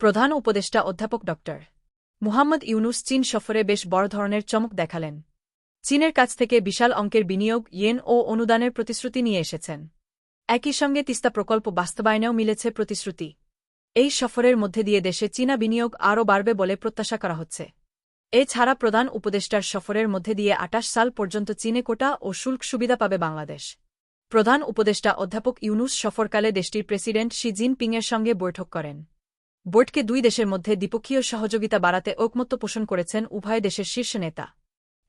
প্রধান উপদেষ্টা অধ্যাপক ড। মুহাম্মদ ইউনুস চীন সফরে বেশ বড় ধরনের চমক দেখালেন। চীনের কাছ থেকে বিশাল অঙ্কের বিনিয়োগ, ইয়েন ও অনুদানের প্রতিশ্রুতি নিয়ে এসেছেন। একই সঙ্গে তিস্তা প্রকল্প বাস্তবায়নেও মিলেছে প্রতিশ্রুতি। এই সফরের মধ্যে দিয়ে দেশে চীনা বিনিয়োগ আরও বাড়বে বলে প্রত্যাশা করা হচ্ছে। এছাড়া প্রধান উপদেষ্টার সফরের মধ্যে দিয়ে আটাশ সাল পর্যন্ত চীনে কোটা ও শুল্ক সুবিধা পাবে বাংলাদেশ। প্রধান উপদেষ্টা অধ্যাপক ইউনুস সফরকালে দেশটির প্রেসিডেন্ট শি জিনপিংয়ের সঙ্গে বৈঠক করেন। বোর্ডকে দুই দেশের মধ্যে দ্বিপক্ষীয় সহযোগিতা বাড়াতে ঐকমত্য পোষণ করেছেন উভয় দেশের শীর্ষ নেতা।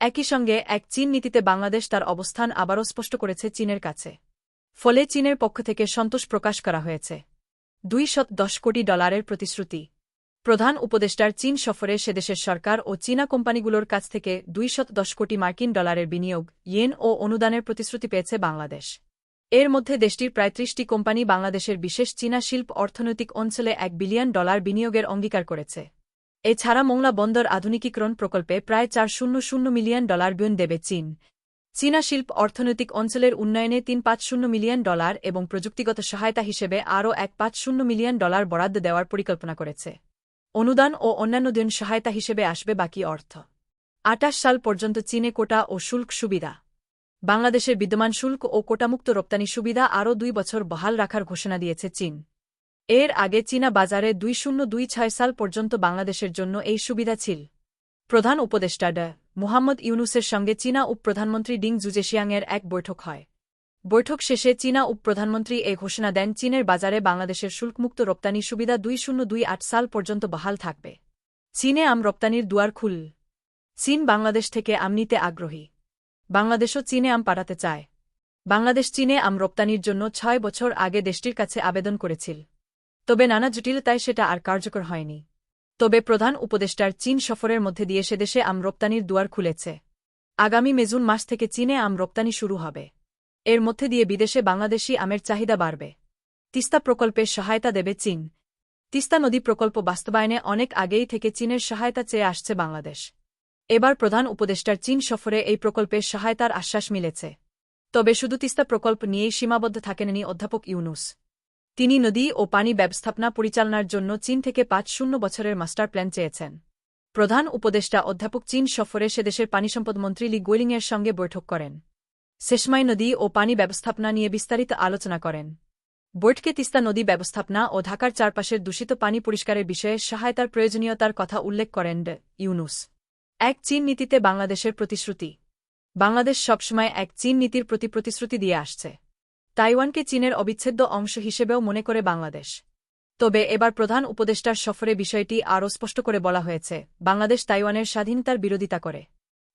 একই সঙ্গে এক চীন নীতিতে বাংলাদেশ তার অবস্থান আবারও স্পষ্ট করেছে চীনের কাছে। ফলে চীনের পক্ষ থেকে সন্তোষ প্রকাশ করা হয়েছে। দুই শত দশ কোটি ডলারের প্রতিশ্রুতি। প্রধান উপদেষ্টার চীন সফরে সেদেশের সরকার ও চীনা কোম্পানিগুলোর কাছ থেকে দুই শত দশ কোটি মার্কিন ডলারের বিনিয়োগ, ইয়েন ও অনুদানের প্রতিশ্রুতি পেয়েছে বাংলাদেশ। এর মধ্যে দেশটির প্রায় ত্রিশটি কোম্পানি বাংলাদেশের বিশেষ চীনা শিল্প অর্থনৈতিক অঞ্চলে এক বিলিয়ন ডলার বিনিয়োগের অঙ্গীকার করেছে। এছাড়া মোংলা বন্দর আধুনিকীকরণ প্রকল্পে প্রায় চার শূন্য শূন্য মিলিয়ন ডলার ব্যয় দেবে চীন। চীনা শিল্প অর্থনৈতিক অঞ্চলের উন্নয়নে তিন পাঁচ শূন্য মিলিয়ন ডলার এবং প্রযুক্তিগত সহায়তা হিসেবে আরও এক পাঁচ শূন্য মিলিয়ন ডলার বরাদ্দ দেওয়ার পরিকল্পনা করেছে। অনুদান ও অন্যান্য দিন সহায়তা হিসেবে আসবে বাকি অর্থ। আটাশ সাল পর্যন্ত চীনে কোটা ও শুল্ক সুবিধা। বাংলাদেশের বিদ্যমান শুল্ক ও কোটামুক্ত রপ্তানি সুবিধা আরও দুই বছর বহাল রাখার ঘোষণা দিয়েছে চীন। এর আগে চীনা বাজারে দুই শূন্য দুই ছয় সাল পর্যন্ত বাংলাদেশের জন্য এই সুবিধা ছিল। প্রধান উপদেষ্টা ড মুহাম্মদ ইউনুসের সঙ্গে চীনা উপপ্রধানমন্ত্রী ডিং জুজেশিয়াংয়ের এক বৈঠক হয়। বৈঠক শেষে চীনা উপপ্রধানমন্ত্রী এ ঘোষণা দেন, চীনের বাজারে বাংলাদেশের শুল্কমুক্ত রপ্তানি সুবিধা দুই শূন্য দুই আট সাল পর্যন্ত বহাল থাকবে। চীনে আম রপ্তানির দুয়ার খুল। চীন বাংলাদেশ থেকে আম নিতে আগ্রহী। বাংলাদেশও চীনে আম পাঠাতে চায়। বাংলাদেশ চীনে আম রপ্তানির জন্য ছয় বছর আগে দেশটির কাছে আবেদন করেছিল। তবে নানা জটিলতায় সেটা আর কার্যকর হয়নি। তবে প্রধান উপদেষ্টার চীন সফরের মধ্যে দিয়ে সেদেশে আম রপ্তানির দুয়ার খুলেছে। আগামী মেজুন মাস থেকে চীনে আম রপ্তানি শুরু হবে। এর মধ্যে দিয়ে বিদেশে বাংলাদেশি আমের চাহিদা বাড়বে। তিস্তা প্রকল্পের সহায়তা দেবে চীন। তিস্তা নদী প্রকল্প বাস্তবায়নে অনেক আগেই থেকে চীনের সহায়তা চেয়ে আসছে বাংলাদেশ। এবার প্রধান উপদেষ্টার চীন সফরে এই প্রকল্পের সহায়তার আশ্বাস মিলেছে। তবে শুধু তিস্তা প্রকল্প নিয়েই সীমাবদ্ধ থাকেননি অধ্যাপক ইউনুস। তিনি নদী ও পানি ব্যবস্থাপনা পরিচালনার জন্য চীন থেকে পাঁচ শূন্য বছরের মাস্টার প্ল্যান চেয়েছেন। প্রধান উপদেষ্টা অধ্যাপক চীন সফরে সেদেশের পানিসম্পদ মন্ত্রী লি গোয়েলিংয়ের সঙ্গে বৈঠক করেন। শেষমাই নদী ও পানি ব্যবস্থাপনা নিয়ে বিস্তারিত আলোচনা করেন। বোর্ডকে তিস্তা নদী ব্যবস্থাপনা ও ঢাকার চারপাশের দূষিত পানি পরিষ্কারের বিষয়ে সহায়তার প্রয়োজনীয়তার কথা উল্লেখ করেন ইউনুস। এক চীন নীতিতে বাংলাদেশের প্রতিশ্রুতি। বাংলাদেশ সবসময় এক চীন নীতির প্রতি প্রতিশ্রুতি দিয়ে আসছে। তাইওয়ানকে চীনের অবিচ্ছেদ্য অংশ হিসেবেও মনে করে বাংলাদেশ। তবে এবার প্রধান উপদেষ্টার সফরে বিষয়টি আরও স্পষ্ট করে বলা হয়েছে, বাংলাদেশ তাইওয়ানের স্বাধীনতার বিরোধিতা করে।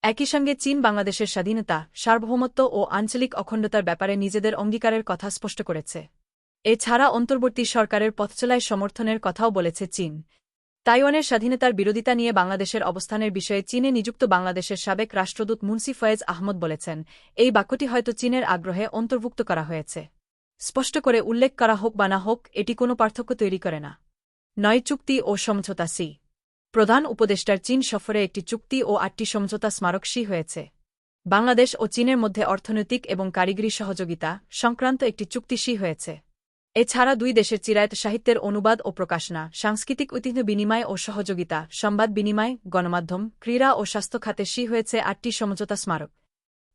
একই সঙ্গে চীন বাংলাদেশের স্বাধীনতা, সার্বভৌমত্ব ও আঞ্চলিক অখণ্ডতার ব্যাপারে নিজেদের অঙ্গীকারের কথা স্পষ্ট করেছে। এছাড়া অন্তর্বর্তী সরকারের পথচলায় সমর্থনের কথাও বলেছে চীন। তাইওয়ানের স্বাধীনতার বিরোধিতা নিয়ে বাংলাদেশের অবস্থানের বিষয়ে চীনে নিযুক্ত বাংলাদেশের সাবেক রাষ্ট্রদূত মুন্সি ফয়েজ আহমদ বলেছেন, এই বাক্যটি হয়তো চীনের আগ্রহে অন্তর্ভুক্ত করা হয়েছে। স্পষ্ট করে উল্লেখ করা হোক বা না হোক, এটি কোনো পার্থক্য তৈরি করে না। নয় চুক্তি ও সমঝোতা সি। প্রধান উপদেষ্টার চীন সফরে একটি চুক্তি ও আটটি সমঝোতা স্মারক সি হয়েছে। বাংলাদেশ ও চীনের মধ্যে অর্থনৈতিক এবং কারিগরি সহযোগিতা সংক্রান্ত একটি চুক্তিসি হয়েছে। এছাড়া দুই দেশের চিরায়ত সাহিত্যের অনুবাদ ও প্রকাশনা, সাংস্কৃতিক ঐতিহ্য বিনিময় ও সহযোগিতা, সংবাদ বিনিময়, গণমাধ্যম, ক্রীড়া ও স্বাস্থ্য খাতে সি হয়েছে আটটি সমঝোতা স্মারক।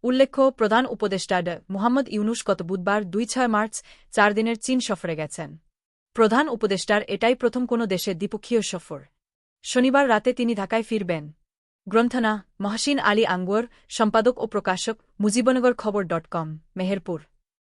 উল্লেখ্য, প্রধান উপদেষ্টা ড মোহাম্মদ ইউনুস গত বুধবার দুই ছয় মার্চ চার দিনের চীন সফরে গেছেন। প্রধান উপদেষ্টার এটাই প্রথম কোনো দেশে দ্বিপক্ষীয় সফর। শনিবার রাতে তিনি ঢাকায় ফিরবেন। গ্রন্থনা, মহাসিন আলী আঙ্গুয়ার সম্পাদক ও প্রকাশক, মুজিবনগর খবর ডট কম, মেহেরপুর।